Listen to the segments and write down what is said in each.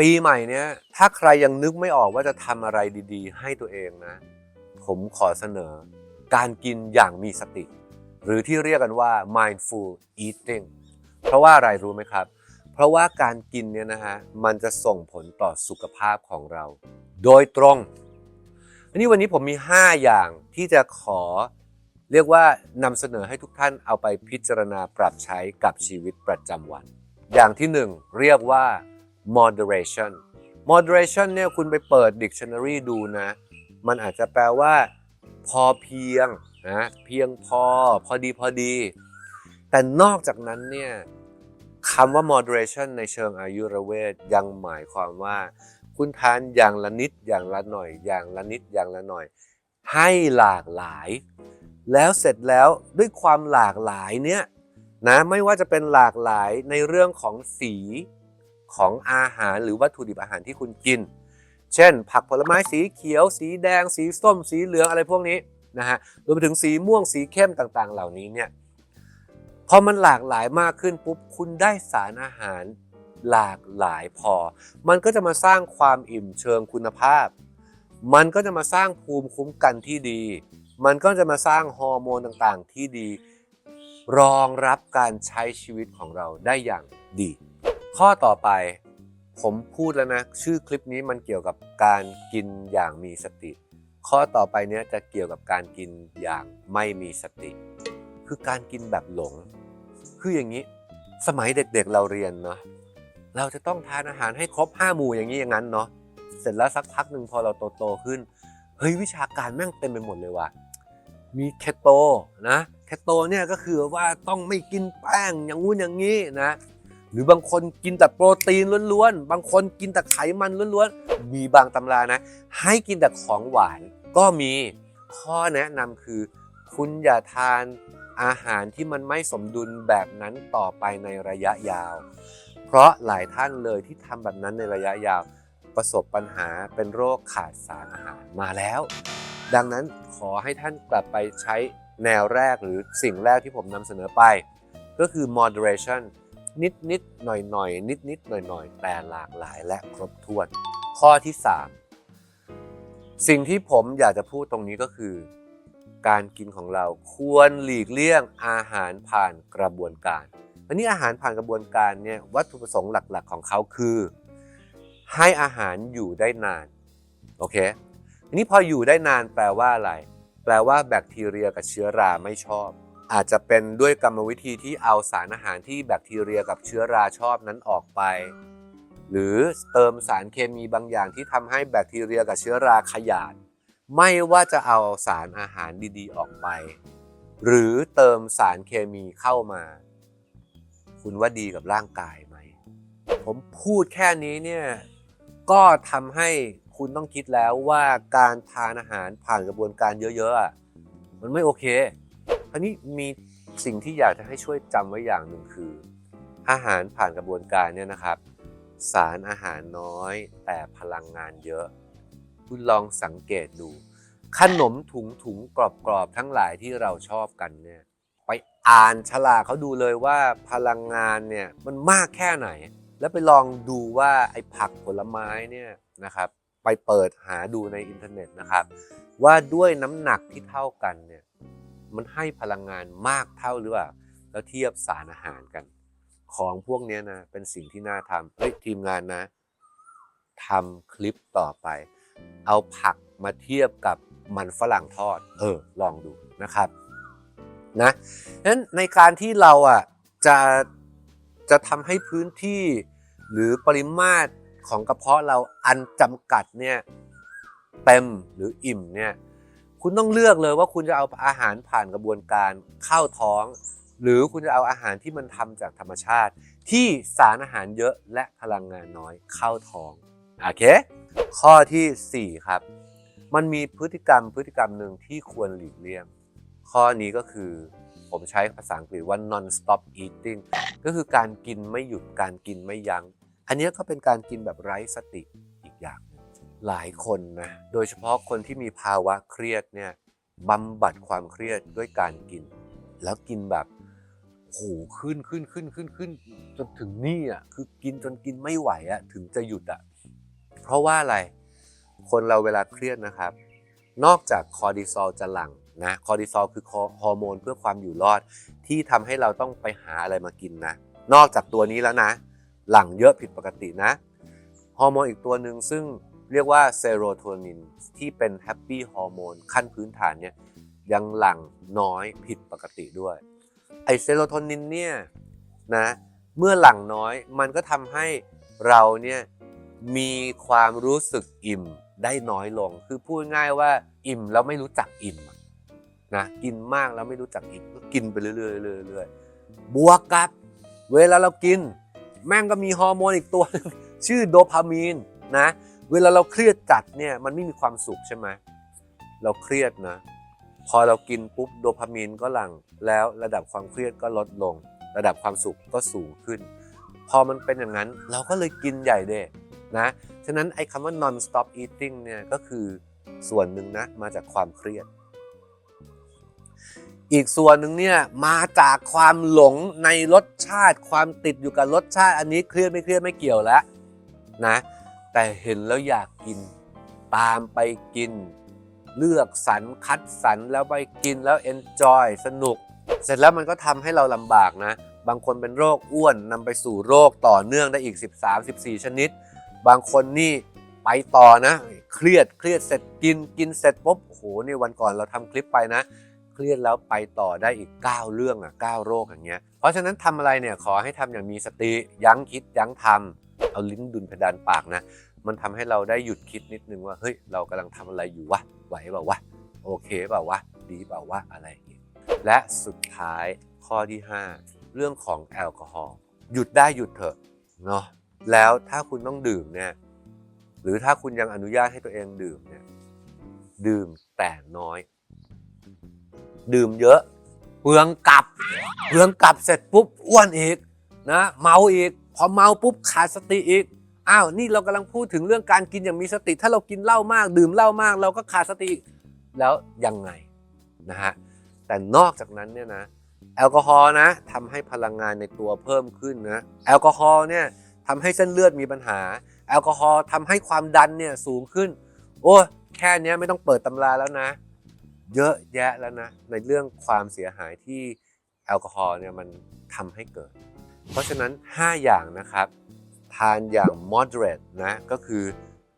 ปีใหม่เนี้ยถ้าใครยังนึกไม่ออกว่าจะทำอะไรดีๆ ให้ตัวเองนะ ผมขอเสนอ การกินอย่างมีสติ หรือที่เรียกกันว่า mindful eating เพราะว่าอะไรรู้ไหมครับ เพราะว่าการกินเนี่ยนะฮะมันจะส่งผลต่อสุขภาพของเรา โดยตรงอันนี้วันนี้ผมมี 5 อย่างที่จะขอเรียกว่านำเสนอให้ทุกท่านเอาไปพิจารณาปรับใช้กับชีวิตประจำวัน อย่างที่หนึ่งเรียกว่า moderation moderation เนี่ยคุณไปเปิด dictionary ดูนะ มันอาจจะแปลว่า พอเพียงนะเพียงพอ พอดีพอดี แต่นอกจากนั้นเนี่ยคำว่า moderation ในเชิงอายุรเวทยังหมายความว่า คุณทานอย่างละนิดอย่างละหน่อย อย่างละนิดอย่างละหน่อย ให้หลากหลาย แล้วเสร็จแล้วด้วยความหลากหลายเนี่ยนะไม่ว่าจะเป็นหลากหลายในเรื่องของสี ของอาหารหรือวัตถุดิบอาหารที่คุณกิน เช่น ผักผลไม้สีเขียว สีแดง สีส้ม สีเหลืองอะไรพวกนี้นะฮะรวมไปถึงสีม่วงสีเข้มต่างๆ เหล่านี้เนี่ยพอมันหลากหลายมากขึ้นปุ๊บคุณได้สารอาหารหลากหลายพอ มันก็จะมาสร้างความอิ่มเชิงคุณภาพ มันก็จะมาสร้างภูมิคุ้มกันที่ดี มันก็จะมาสร้างฮอร์โมนต่างๆ ที่ดี รองรับการใช้ชีวิตของเราได้อย่างดี ข้อต่อไปผมพูดแล้วนะ ชื่อคลิปนี้มันเกี่ยวกับการกินอย่างมีสติ ข้อต่อไปเนี้ยจะเกี่ยวกับการกินอย่างไม่มีสติ คือการกินแบบหลง คืออย่างนี้ สมัยเด็กๆเราเรียนเนาะเราจะต้องทานอาหารให้ครบห้าหมู่อย่างนี้อย่างนั้นเนาะเสร็จแล้วสักพักหนึ่งพอเราโตๆขึ้นเฮ้ยวิชาการแม่งเต็มไปหมดเลยว่ะมีเคโตนะเคโตเนี่ยก็คือว่าต้องไม่กินแป้งอย่างงู้นอย่างนี้นะ หรือบางคนกินแต่โปรตีนล้วนๆ บางคนกินแต่ไขมันล้วนๆ มีบางตำรานะ ให้กินแต่ของหวานก็มีข้อแนะนำคือ คุณอย่าทานอาหารที่มันไม่สมดุลแบบนั้นต่อไปในระยะยาว เพราะหลายท่านเลยที่ทำแบบนั้นในระยะยาว ประสบปัญหาเป็นโรคขาดสารอาหารมาแล้ว ดังนั้นขอให้ท่านกลับไปใช้แนวแรกหรือสิ่งแรกที่ผมนำเสนอไป ก็คือ moderation นิดนิดหน่อยหน่อยนิดนิดหน่อยหน่อยแต่หลากหลายและครบถ้วน ข้อที่3สิ่งที่ผมอยากจะพูดตรงนี้ก็คือ การกินของเราควรหลีกเลี่ยงอาหารผ่านกระบวนการอันนี้อาหารผ่านกระบวนการเนี่ยวัตถุประสงค์หลักๆ ของเขาคือ ให้อาหารอยู่ได้นานโอเคทีนี้พออยู่ได้นานแปลว่าอะไร แปลว่าแบคทีเรียกับเชื้อราไม่ชอบ อาจจะเป็นด้วยกรรมวิธีที่เอาสารอาหารที่แบคทีเรียกับเชื้อราชอบนั้นออกไป หรือเติมสารเคมีบางอย่างที่ทำให้แบคทีเรียกับเชื้อราขยาดไม่ว่าจะเอาสารอาหารดีๆ ออกไป หรือเติมสารเคมีเข้ามา คุณว่าดีกับร่างกายไหม ผมพูดแค่นี้เนี่ยก็ทำให้คุณต้องคิดแล้วว่าการทานอาหารผ่านกระบวนการเยอะๆมันไม่โอเค อันนี้มีสิ่งที่อยากจะให้ช่วยจำไว้อย่างหนึ่งคือ อาหารผ่านกระบวนการเนี่ยนะครับ สารอาหารน้อยแต่พลังงานเยอะ คุณลองสังเกตดู ขนมถุงถุงกรอบกรอบๆทั้งหลายที่เราชอบกันเนี่ยไปอ่านฉลากเขาดูเลยว่าพลังงานเนี่ยมันมากแค่ไหน แล้วไปลองดูว่าไอ้ผักผลไม้เนี่ยนะครับ ไปเปิดหาดูในอินเทอร์เน็ตนะครับ ว่าด้วยน้ำหนักที่เท่ากันเนี่ย มันให้พลังงานมากเท่าหรือเปล่า แล้วเทียบสารอาหารกัน ของพวกนี้นะ เป็นสิ่งที่น่าทำเฮ้ยทีมงานนะทำคลิปต่อไป เอาผักมาเทียบกับมันฝรั่งทอด เออ ลองดูนะครับนะนั้นในการที่เราอะจะจะทำให้พื้นที่หรือปริมาตรของกระเพาะเราอันจำกัดเนี่ยเต็มหรืออิ่มเนี่ย คุณต้องเลือกเลยว่าคุณจะเอาอาหารผ่านกระบวนการเข้าท้อง หรือคุณจะเอาอาหารที่มันทำจากธรรมชาติ ที่สารอาหารเยอะและพลังงานน้อยเข้าท้องโอเค ข้อทีสี่ 4 ครับ มันมีพฤติกรรมพฤติกรรมหนึ่งที่ควรหลีกเลี่ยงข้อนี้ก็คือผมใช้ภาษาอังกฤษว่า non stop eating ก็คือการกินไม่หยุดการกินไม่ยัง้ง อันนี้ก็เป็นการกินแบบไร้สติอีกอย่าง หลายคนนะโดยเฉพาะคนที่มีภาวะเครียดเนี่ยบำบัดความเครียดด้วยการกิน แล้วกินแบบโหขึ้นขึ้นขึ้นขึ้นขึ้นจนถึงนี่อะคือกินจนกินไม่ไหวอะถึงจะหยุดอะเพราะว่าอะไรคนเราเวลาเครียดนะครับ นอกจากคอร์ติซอลจะหลั่งนะคอร์ติซอลคือฮอร์โมนเพื่อความอยู่รอด ที่ทำให้เราต้องไปหาอะไรมากินนะ นอกจากตัวนี้แล้วนะ หลั่งเยอะผิดปกตินะฮอร์โมนอีกตัวหนึ่งซึ่ง เรียกว่าเซโรโทนินที่เป็นแฮปปี้ฮอร์โมนขั้นพื้นฐานเนี่ยยังหลั่งน้อยผิดปกติด้วย ไอเซโรโทนินเนี่ยนะเมื่อหลั่งน้อยมันก็ทำให้เราเนี่ยมีความรู้สึกอิ่มได้น้อยลง คือพูดง่ายว่าอิ่มแล้วไม่รู้จักอิ่มนะกินมากแล้วไม่รู้จักอิ่มก็กินไปเรื่อยๆเรื่อยๆเรื่อยๆบวกกับ เวลาเรากิน แม่งก็มีฮอร์โมนอีกตัวชื่อโดพามีนนะ เวลาเราเครียดจัดเนี่ยมันไม่มีความสุขใช่ไหมเราเครียดนะ พอเรากินปุ๊บโดพามีนก็หลั่งแล้วระดับความเครียดก็ลดลง ระดับความสุขก็สูงขึ้น พอมันเป็นอย่างนั้นเราก็เลยกินใหญ่เด้นะฉะนั้นไอ้คำว่า non stop eating เนี่ยก็คือส่วนหนึ่งนะมาจากความเครียด อีกส่วนหนึ่งเนี่ยมาจากความหลงในรสชาติความติดอยู่กับรสชาติอันนี้เครียดไม่เครียดไม่เกี่ยวแล้วนะ แต่เห็นแล้วอยากกิน ตามไปกิน เลือกสรรคัดสรรแล้วไปกินแล้ว enjoy สนุก เสร็จแล้วมันก็ทำให้เราลำบากนะ บางคนเป็นโรคอ้วนนำไปสู่โรคต่อเนื่องได้อีก 13 14 ชนิด บางคนนี่ไปต่อนะ เครียดเครียดเสร็จกินกินเสร็จปุ๊บโอ้โหนี่วันก่อนเราทำคลิปไปนะเครียดแล้วไปต่อได้อีก 9 เรื่องอะ9โรคอย่างเงี้ย เพราะฉะนั้นทำอะไรเนี่ยขอให้ทำอย่างมีสติยั้งคิดยั้งทำ เอาลิ้นดุลเพดานปากนะ มันทำให้เราได้หยุดคิดนิดนึงว่าเฮ้ยเรากำลังทำอะไรอยู่วะไหวเปล่าวะโอเคเปล่าวะดีเปล่าวะอะไรอย่างเงี้ยและสุดท้ายข้อที่ 5 เรื่องของแอลกอฮอล์หยุดได้หยุดเถอะเนาะแล้วถ้าคุณต้องดื่มเนี่ยหรือถ้าคุณยังอนุญาตให้ตัวเองดื่มเนี่ยดื่มแต่น้อย ดื่มเยอะเปลืองกลับเปลืองกลับเสร็จปุ๊บอ้วนอีกนะ เมาอีก พอเมาปุ๊บขาดสติอีกอ้าวนี่เรากำลังพูดถึงเรื่องการกินอย่างมีสติ ถ้าเรากินเหล้ามาก ดื่มเหล้ามาก เราก็ขาดสติแล้วยังไงนะฮะแต่นอกจากนั้นเนี่ยนะแอลกอฮอล์นะทำให้พลังงานในตัวเพิ่มขึ้นนะแอลกอฮอล์เนี่ยทำให้เส้นเลือดมีปัญหา แอลกอฮอล์ทำให้ความดันเนี่ยสูงขึ้น โอ้แค่นี้ไม่ต้องเปิดตำราแล้วนะ เยอะแยะแล้วนะในเรื่องความเสียหายที่แอลกอฮอล์เนี่ยมันทำให้เกิด เพราะฉะนั้น 5 อย่างนะครับ ทานอย่าง moderate นะ ก็คือ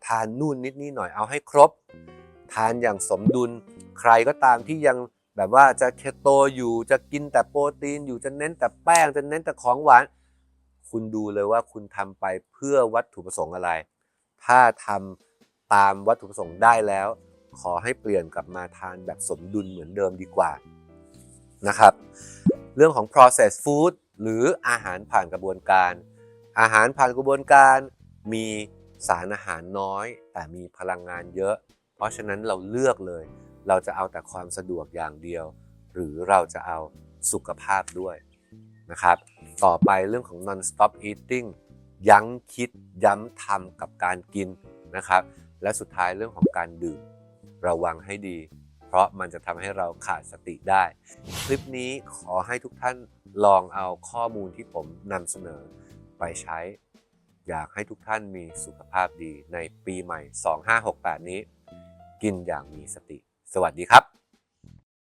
ทานนู่นนิดนี่หน่อยเอาให้ครบ ทานอย่างสมดุล ใครก็ตามที่ยังแบบว่าจะเคโตอยู่จะกินแต่โปรตีนอยู่จะเน้นแต่แป้งจะเน้นแต่ของหวาน คุณดูเลยว่าคุณทำไปเพื่อวัตถุประสงค์อะไร ถ้าทำตามวัตถุประสงค์ได้แล้ว ขอให้เปลี่ยนกลับมาทานแบบสมดุลเหมือนเดิมดีกว่านะครับ เรื่องของ processed food หรืออาหารผ่านกระบวนการ อาหารผ่านกระบวนการมีสารอาหารน้อย แต่มีพลังงานเยอะ เพราะฉะนั้นเราเลือกเลย เราจะเอาแต่ความสะดวกอย่างเดียว หรือเราจะเอาสุขภาพด้วยนะครับ ต่อไปเรื่องของ non stop eating ยั้งคิดย้ำทำกับการกินนะครับ และสุดท้ายเรื่องของการดื่มระวังให้ดี ราะมันจะทำให้เราขาดสติได้ คลิปนี้ขอให้ทุกท่านลองเอาข้อมูลที่ผมนำเสนอไปใช้ อยากให้ทุกท่านมีสุขภาพดีในปีใหม่ 2568 นี้ กินอย่างมีสติ สวัสดีครับ